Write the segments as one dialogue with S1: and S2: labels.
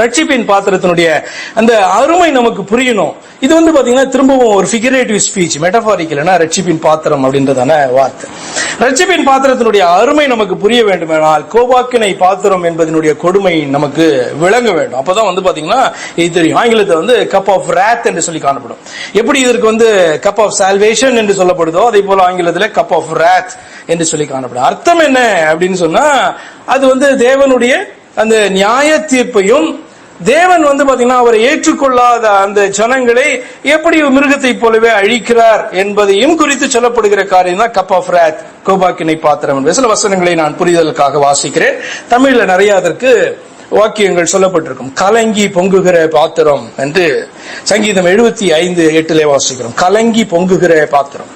S1: ரட்சிப்பின் பாத்திரத்தினுடைய அந்த அருமை நமக்கு புரியணும். இது வந்து பாத்தீங்கன்னா திரும்பவும் ஒரு ஃபிகரேட்டிவ் ஸ்பீச் மெட்டபாரிக்கல்னா ரட்சிப்பின் பாத்திரம் அப்படின்றதான வார்த்தை. ரட்சிப்பின் பாத்திரத்தினுடைய அருமை நமக்கு புரிய வேண்டுமானால் கோபாக்கினை பாத்திரம் என்பதனுடைய கொடுமை நமக்கு விளங்க வேண்டும். அப்பதான் வந்து பாத்தீங்கன்னா இது தெரியும். ஆங்கிலத்தை வந்து கப் ஆஃப் ரேத் என்று சொல்லி காணப்படும். எப்படி இதற்கு வந்து கப் ஆஃப் சால்வேஷன் என்று சொல்லப்படுதோ அதே போல ஆங்கிலத்தில் கப் ஆஃப் ரேத் என்று சொல்லி காணப்படும். அர்த்தம் என்ன அப்படின்னு சொன்னா அது வந்து தேவனுடைய அந்த நியாய தீர்ப்பையும் தேவன் வந்து பாத்தீங்கன்னா அவரை ஏற்றுக்கொள்ளாத அந்த ஜனங்களை எப்படி மிருகத்தை போலவே அழிக்கிறார் என்பதையும் குறித்து சொல்லப்படுகிற காரியம் தான் கப் ஆஃப் ரேத் கோபாக்கினை பாத்திரம் என்பது. சில வசனங்களை நான் புரிதலுக்காக வாசிக்கிறேன். தமிழ்ல நிறைய அதற்கு வாக்கியங்கள் சொல்லப்பட்டிருக்கும். கலங்கி பொங்குகிற பாத்திரம் என்று சங்கீதம் எழுபத்தி ஐந்து எட்டுலே வாசிக்கிறோம். கலங்கி பொங்குகிற பாத்திரம்.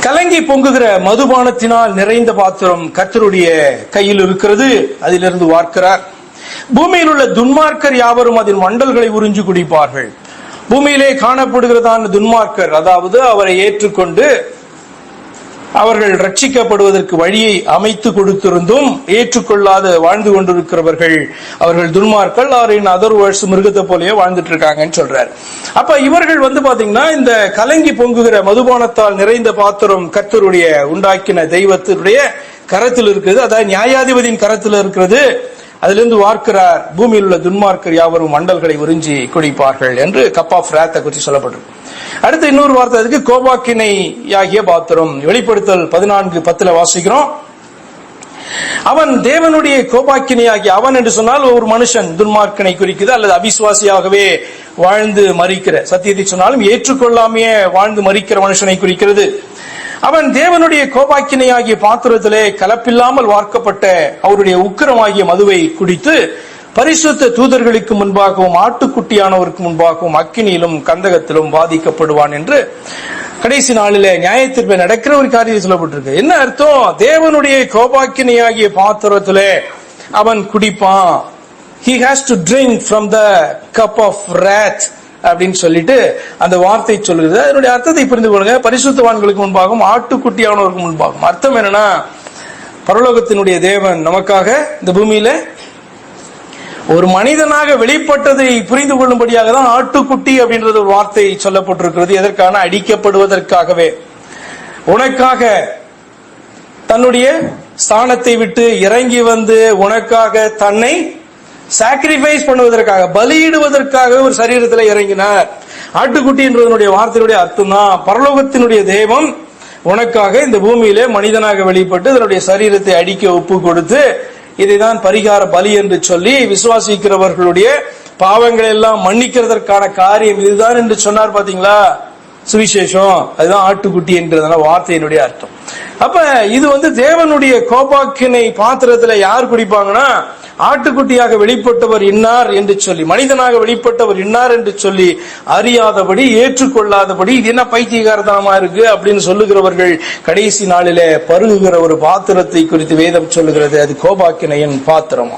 S1: கலங்கி பொங்குகிற மதுபானத்தினால் நிறைந்த பாத்திரம் கத்தருடைய கையில் இருக்கிறது. அதிலிருந்து வார்க்கிறார். பூமியில் உள்ள துன்மார்க்கர் யாவரும் அதன் மண்டல்களை உறிஞ்சு குடிப்பார்கள். பூமியிலே காணப்படுகிறதான துன்மார்க்கர். அதாவது அவரை ஏற்றுக்கொண்டு அவர்கள் ரட்சிக்கப்படுவதற்கு வழியை அமைத்து கொடுத்திருந்தும் ஏற்றுக்கொள்ளாத வாழ்ந்து கொண்டிருக்கிறவர்கள் அவர்கள் துன்மார்கள் அவரின் அதர் வேர்ட்ஸ் மிருகத்தை போலயே வாழ்ந்துட்டு இருக்காங்கன்னு சொல்றாரு. அப்ப இவர்கள் வந்து பாத்தீங்கன்னா இந்த கலங்கி பொங்குகிற மதுபானத்தால் நிறைந்த பாத்திரம் கர்த்தருடைய உண்டாக்கின தெய்வத்தினுடைய கரத்தில் இருக்கிறது அதாவது நியாயாதிபதியின் கரத்தில் இருக்கிறது. அதிலிருந்து வார்க்கிறார் பூமியில் உள்ள துன்மார்க்கர் யாவரும் மண்டல்களை உறிஞ்சி குடிப்பார்கள் என்று கப் ஆஃப் ரேத்தை குறித்து சொல்லப்பட்டிருக்கு. அடுத்து இன்னொரு வார்த்தை அதுக்கு கோபாக்கினை ஆகிய பாத்திரம் வெளிப்படுத்தல் பதினான்கு பத்துல வாசிக்கிறோம். அவன் தேவனுடைய கோபாக்கினியாகி அவன் என்று சொன்னால் ஒரு மனுஷன் துன்மார்க்கனை குறிக்குது அல்லது அவிசுவாசியாகவே வாழ்ந்து மறிக்கிற. சத்தியத்தை சொன்னாலும் ஏற்றுக்கொள்ளாமையே வாழ்ந்து மறிக்கிற மனுஷனை குறிக்கிறது. அவன் தேவனுடைய கோபாக்கினையாகிய பாத்திரத்திலே கலப்பில்லாமல் வார்க்கப்பட்ட அவருடைய உக்கிரமாகிய மதுவை குடித்து பரிசுத்த தூதர்களுக்கு முன்பாகவும் ஆட்டுக்குட்டியானவருக்கு முன்பாகவும் அக்கினியிலும் கந்தகத்திலும் பாதிக்கப்படுவான் என்று கடைசி நாளில நியாயத்தீர்ப்பு நடக்கிற ஒரு காரியம் சொல்லப்பட்டிருக்கு. என்ன அர்த்தம்? தேவனுடைய கோபாக்கினையாகிய பாத்திரத்திலே அவன் குடிப்பான். He has to drink from the cup of wrath அப்படின்னு சொல்லிட்டு அந்த வார்த்தை சொல்லுது அதனுடைய அர்த்தத்தை புரிந்து கொள்ளுங்க. பரிசுத்தவான்களுக்கு முன்பாகவும் ஆட்டுக்குட்டியானவருக்கு முன்பாகும் அர்த்தம் என்னன்னா பரலோகத்தினுடைய தேவன் நமக்காக இந்த பூமியில ஒரு மனிதனாக வெளிப்பட்டதை புரிந்து கொள்ளும்படியாக தான் ஆட்டுக்குட்டி அப்படின்றது ஒரு வார்த்தை சொல்லப்பட்டிருக்கிறது. எதற்கான? அடிக்கப்படுவதற்காகவே. உனக்காக தன்னுடைய ஸ்தானத்தை விட்டு இறங்கி வந்து உனக்காக தன்னை சாக்ரிஃபைஸ் பண்ணுவதற்காக பலியிடுவதற்காக ஒரு சரீரத்தில் இறங்கினார். ஆட்டுக்குட்டி என்றதனுடைய வார்த்தையினுடைய அர்த்தம் தான் பரலோகத்தினுடைய தெய்வம் உனக்காக இந்த பூமியிலே மனிதனாக வெளிப்பட்டு இதனுடைய சரீரத்தை அடிக்க ஒப்பு கொடுத்து இதைதான் பரிகார பலி என்று சொல்லி விசுவாசிக்கிறவர்களுடைய பாவங்களை எல்லாம் மன்னிக்கிறதற்கான காரியம் இதுதான் என்று சொன்னார் பாத்தீங்களா? சுவிசேஷம். அதுதான் ஆட்டுக்குட்டி என்றதான வார்த்தையினுடைய அர்த்தம். அப்ப இது வந்து தேவனுடைய கோபாக்கினை பாத்திரத்துல யார் குடிப்பாங்கன்னா ஆட்டுக்குட்டியாக வெளிப்பட்டவர் இன்னார் என்று சொல்லி மனிதனாக வெளிப்பட்டவர் இன்னார் என்று சொல்லி அறியாதபடி ஏற்றுக்கொள்ளாதபடி இது என்ன பைத்தியகாரதனமா இருக்கு அப்படின்னு சொல்லுகிறவர்கள் கடைசி நாளிலே பருகுகிற ஒரு பாத்திரத்தை குறித்து வேதம் சொல்லுகிறது. அது கோபாக்கினையின் பாத்திரம்?